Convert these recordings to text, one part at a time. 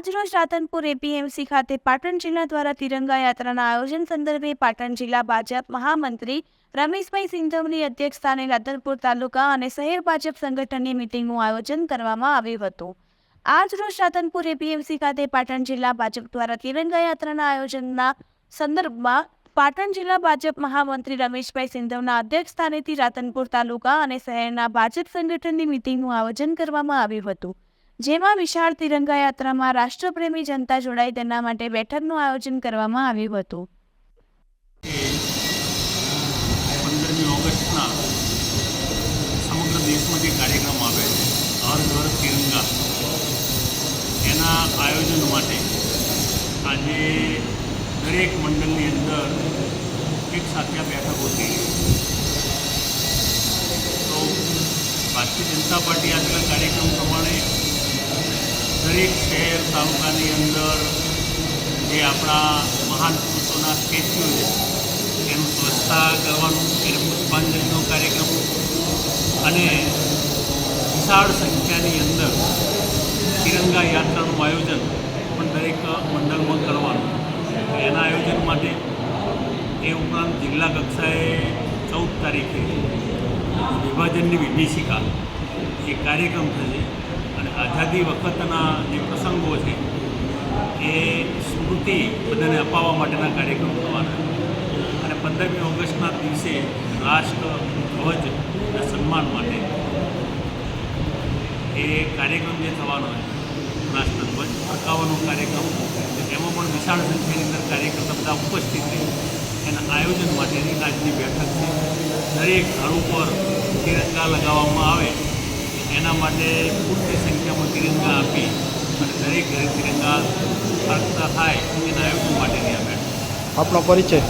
આજરોજ રાધનપુર એપીએમસી ખાતે પાટણ જિલ્લા દ્વારા તિરંગા યાત્રાના આયોજન સંદર્ભે પાટણ જિલ્લા ભાજપ મહામંત્રી રમેશભાઈ સિંધવની અધ્યક્ષસ્થાને રાધનપુર તાલુકા અને શહેર ભાજપ સંગઠનની મિટિંગનું આયોજન કરવામાં આવ્યું હતું. આજરોજ રાધનપુર એપીએમસી ખાતે પાટણ જિલ્લા ભાજપ દ્વારા તિરંગા યાત્રાના આયોજનના સંદર્ભમાં પાટણ જિલ્લા ભાજપ મહામંત્રી રમેશભાઈ સિંધવના અધ્યક્ષસ્થાનેથી રાધનપુર તાલુકા અને શહેરના ભાજપ સંગઠનની મિટિંગનું આયોજન કરવામાં આવ્યું હતું. જેમાં વિશાળ તિરંગા યાત્રામાં રાષ્ટ્રપ્રેમી જનતા જોડાય તેના માટે બેઠકનું આયોજન કરવામાં આવ્યું હતું. સમગ્ર દેશમાં જે કાર્યક્રમ આવે છે હર ઘર તિરંગા, એના આયોજન માટે આજે દરેક મંડળની અંદર એક સાથે બેઠકો થઈ તો ભારતીય જનતા પાર્ટી આપેલા કાર્યક્રમ પ્રમાણે દરેક શહેર તાલુકાની અંદર જે આપણા મહાન પુરુષોના સ્ટેચ્યુ છે, એનું સ્વચ્છતા કરવાનું એને પુષ્પાંજલિનો કાર્યક્રમ અને વિશાળ સંખ્યાની અંદર તિરંગા યાત્રાનું આયોજન પણ દરેક મંડળમાં કરવાનું એના આયોજન માટે એ ઉપરાંત જિલ્લા કક્ષાએ ચૌદ તારીખે વિભાજનની વિભીષિકા, એ કાર્યક્રમ થશે. અને આઝાદી વખતના જે પ્રસંગો છે, એ સ્મૃતિ બધાને અપાવવા માટેના કાર્યક્રમ થવાના અને પંદરમી ઓગસ્ટના દિવસે રાષ્ટ્ર ધ્વજના સન્માન માટે એ કાર્યક્રમ જે થવાનો છે રાષ્ટ્રધ્વજ ફરકાવવાનો કાર્યક્રમ એમાં પણ વિશાળ સંખ્યાની અંદર કાર્યકર્તા બધા ઉપસ્થિત રહે એના આયોજન માટેની આજની બેઠક છે. દરેક ઘર ઉપર તિરંગા લગાવવામાં આવે એના માટે પૂરતી સંખ્યામાં તિરંગા આપી અને દરેક ઘરે તિરંગા ફરકતા થાય એના આયોજન માટેની આ બેઠક આપનો પરિચય.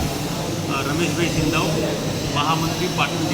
રમેશભાઈ સિંધાવ મહામંત્રી પાટણ